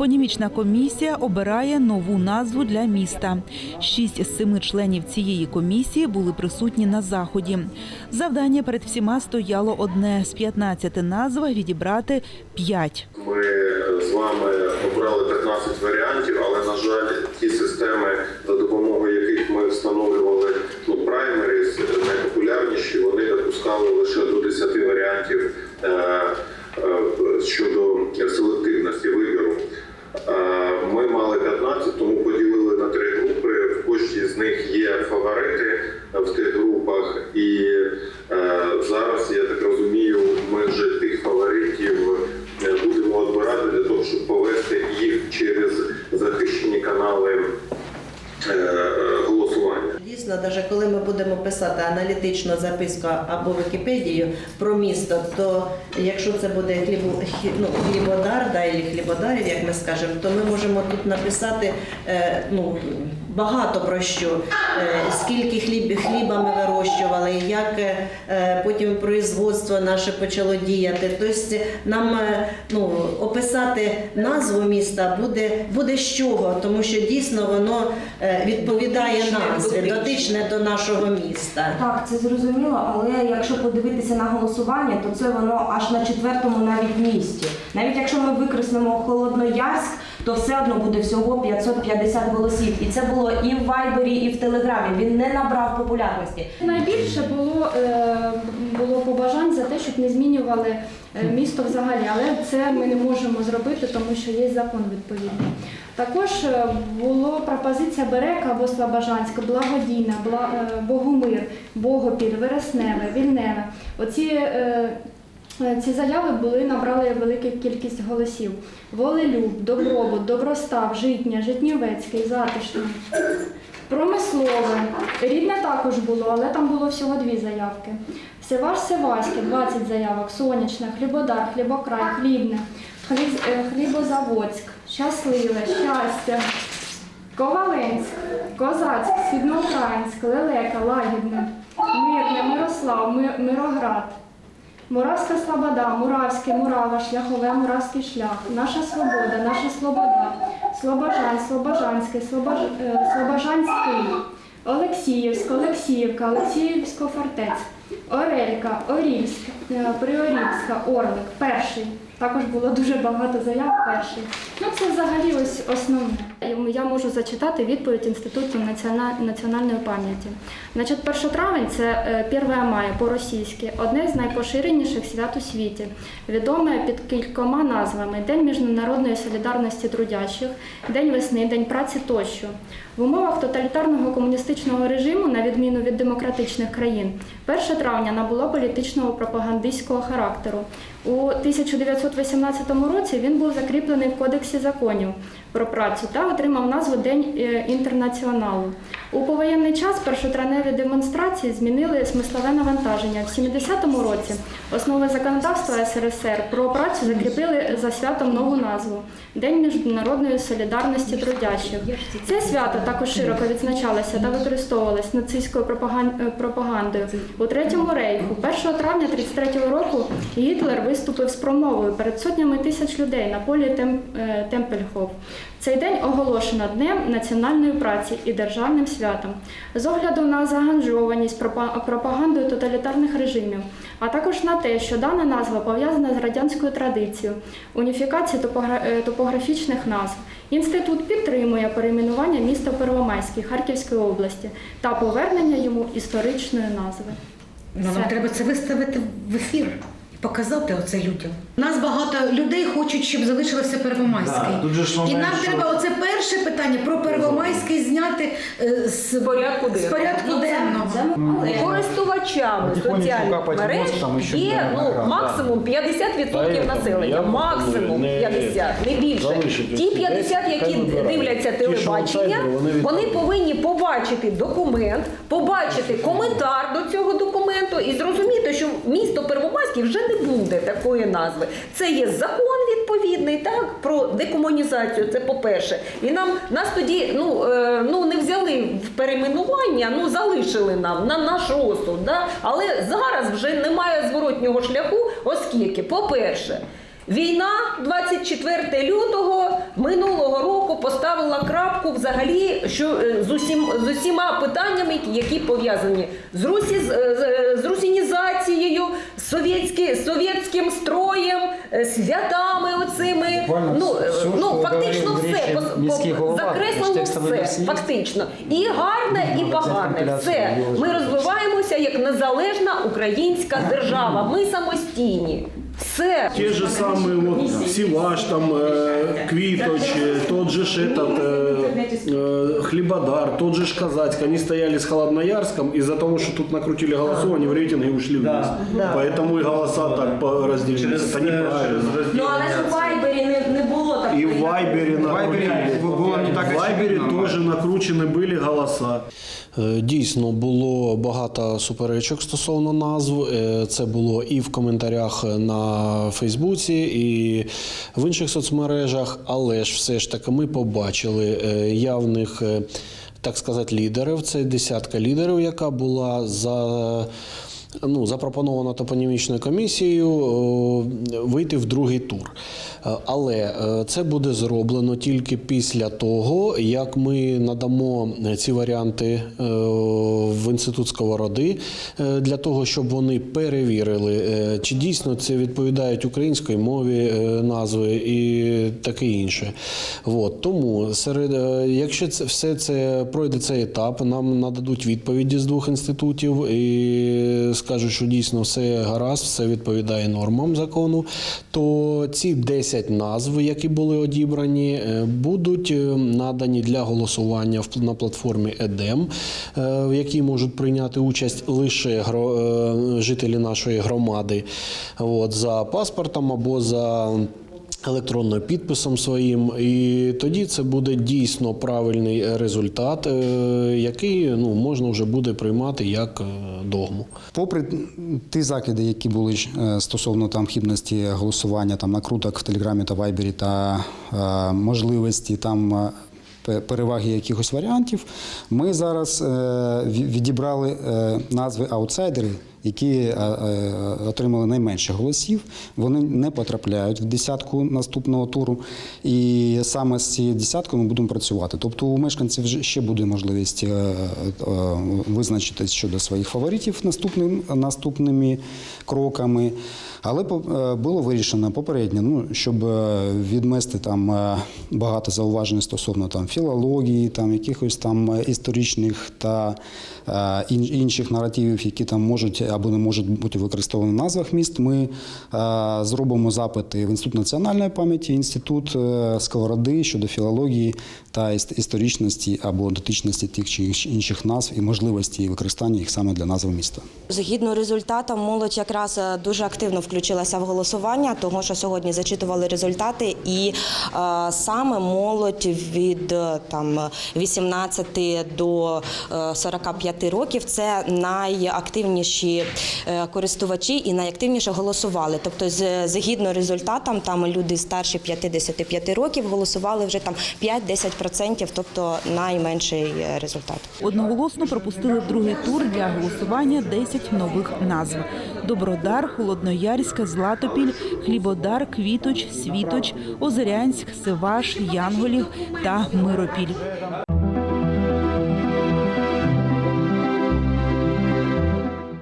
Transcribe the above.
Топонімічна комісія обирає нову назву для міста. Шість з семи членів цієї комісії були присутні на заході. Завдання перед всіма стояло одне з 15 назв відібрати 5. Ми з вами обрали 15 варіантів, але на жаль, ті системи, за допомогою яких ми встановлювали ну, праймеріс, найпопулярніші, вони допускали лише до 10 варіантів е, е, щодо Дійсно, навіть коли ми будемо писати аналітичну записку або Вікіпедію про місто, то якщо це буде хлібо, ну, хлібодар, да, і хлібодарів, як ми скажемо, то ми можемо тут написати е, ну, багато про що, е, скільки хліб, хліба ми вирощували, як е, потім производство наше почало діяти. Тобто нам ну, описати назву міста буде, буде з чого, тому що дійсно воно відповідає назві, дотичне до нашого міста. Так, це зрозуміло, але якщо подивитися на голосування, то це воно аж на четвертому навіть місці. Навіть якщо ми викреслимо Холодноярськ, то все одно буде всього 550 голосів. І це було і в Вайбері, і в Телеграмі. Він не набрав популярності. Найбільше було, е, було побажань за те, щоб не змінювали е, місто взагалі, але це ми не можемо зробити, тому що є закон відповідний. Також е, було пропозиція Берека або Слобожанська, Благодійна, е, Богомир, Богопіль, Вересневе, Вільневе. Оці е, Ці заяви були набрали велику кількість голосів. Волелюб, Добробут, Добростав, Житня, Житнівецький, Затишне, Промислове. Рідне також було, але там було всього дві заявки. Севаш Севаське, 20 заявок, Сонячне, Хлібодар, Хлібокрай, Хлібне, Хліб, Хлібозаводськ, Щасливе, Щастя, Коваленськ, Козацьк, Східноукраїнськ, Лелека, Лагідне, Мирне, Мирослав, Мироград. Моравська Слобода, Муравське, Мурава, Шляхове, Муравський шлях, Наша Свобода, Наша Слобода, Слобожань, Слобожанське, Слобож... е, Слобожанський, Олексіївськ, Олексіївка, Олексіївсько фортець, Орелька, Орільськ, е, Приорільська, Орлик, перший. Також було дуже багато заяв перший. Ну це взагалі ось основне. Я можу зачитати відповідь Інституту національної пам'яті. Значить, 1 травень це е, 1 мая по-російськи, одне з найпоширеніших свят у світі, відоме під кількома назвами День міжнародної солідарності трудящих, День весни, День праці тощо. В умовах тоталітарного комуністичного режиму, на відміну від демократичних країн, 1 травня набуло політичного пропагандистського характеру. У 1918 році він був закріплений в Кодексі законів про працю та отримав назву День е, інтернаціоналу. У повоєнний час першотравневі демонстрації змінили смислове навантаження. В 70-му році основи законодавства СРСР про працю закріпили за святом нову назву День міжнародної солідарності трудящих. Це свято також широко відзначалося та використовувалось нацистською е, пропагандою. У третьому рейху 1 травня 33-го року Гітлер виступив з промовою перед сотнями тисяч людей на полі е, Темпельхоф. Цей день оголошено Днем національної праці і державним святом з огляду на заганжованість пропа- пропагандою тоталітарних режимів, а також на те, що дана назва пов'язана з радянською традицією уніфікації е, топографічних назв. Інститут підтримує перейменування міста Первомайський Харківської області та повернення йому історичної назви. Ну, нам треба це виставити в ефір і показати оце людям. Нас багато людей хочуть, щоб залишилося Первомайський. Да, тут же ж І момент, нам що- треба оце перше питання про Первомайський зняти е, з порядку з денного. порядку денного. Користувачами Потихонечку соціальних капать в мереж мозг, там ще є ну, награда. максимум 50% Поэтому населення. я Максимум пропоную не 50, не більше. залишити Ті ці 50, 10, які хай вибирають. дивляться Ті, що телебачення, аутсайдери, вони вони повинні побачити документ, побачити коментар до цього документу і зрозуміти, що місто Первомайське вже не буде такої назви. Це є закон відповідний, так про декомунізацію. Це по-перше. І нам нас тоді ну, е, ну не взяли в перейменування, ну залишили нам на наш розсуд. Да? Але зараз вже немає зворотнього шляху, оскільки, по-перше, Війна 24 лютого минулого року поставила крапку взагалі що е, з усім з усіма питаннями, які пов'язані з русі з, е, з русінізацією, з совєтські, совєтським строєм, е, святами оцими. Буквально ну, все, е, ну фактично все по- закреслено все. Фактично і гарне, і погане. Все ми розвиваємося як незалежна українська держава. Ми самостійні Все. Те же самые вот Сиваш, там, э, Квиточ, э, тот же ж этот, э, э, Хлебодар, тот же ж Казацк, они стояли с Холодноярском, из-за того, что тут накрутили голосов, они в рейтинге ушли вниз. Поэтому и голоса так по- разделились. Это неправильно. Ну але ж у Вайбері не, не було такої. И в Вайбере Вайбере накрутили. Очевидно. тоже накручены голоса. Е, Дійсно було багато суперечок стосовно назв. Е, Це було і в коментарях на Фейсбуці, і в інших соцмережах. Але ж все ж таки ми побачили е, явних, так сказати, лідерів. Це десятка лідерів, яка була за. Ну, запропоновано топонімічною комісією вийти в другий тур. Е, Але е, це буде зроблено тільки після того, як ми надамо ці варіанти е, в інститут сковороди е, для того, щоб вони перевірили, е, чи дійсно це відповідають українській мові е, назви і таке інше. От. Тому серед, е, якщо це все це пройде цей етап, нам нададуть відповіді з двох інститутів і скажуть, що дійсно все гаразд, все відповідає нормам закону, то ці 10 назв, які були одібрані, е, будуть е, надані для голосування на платформі ЕДЕМ, е, в якій можуть прийняти участь лише жителі нашої громади от, за паспортом або за. Електронним підписом своїм, і тоді це буде дійсно правильний результат, е, який ну можна вже буде приймати як е, догму. Попри ті закиди, які були е, стосовно там хібності голосування, там накруток в Телеграмі та Вайбері та е, можливості там. Переваги якихось варіантів, ми зараз е, відібрали е, назви аутсайдери, які е, е, отримали найменше голосів. Вони не потрапляють в десятку наступного туру. І саме з цією десяткою ми будемо працювати. Тобто у мешканців ще буде можливість е, визначитись щодо своїх фаворитів наступним, наступними кроками. Але е, було вирішено попередньо, ну, щоб е, відмести там е, багато зауважень стосовно там філології, там якихось там історичних та інших наративів, які там можуть або не можуть бути використовані в назвах міст. Ми зробимо запити в інститут національної пам'яті, інститут сковороди щодо філології та історичності або дотичності тих чи інших назв і можливості використання їх саме для назви міста. Згідно результатам, молодь якраз дуже активно включилася в голосування, того що сьогодні зачитували результати, і е, саме молодь від е, там 18 до е, 45 років це найактивніші е, користувачі і найактивніше голосували. Тобто, згідно результатам, там люди старші 55 років голосували вже там 5-10%, тобто найменший е, результат. Одноголосно пропустили в другий тур для голосування 10 нових назв: Добродар, Холодноярськ, Златопіль, Хлібодар, Квіточ, Світоч, Озерянськ, Сиваш, Янголів та Миропіль.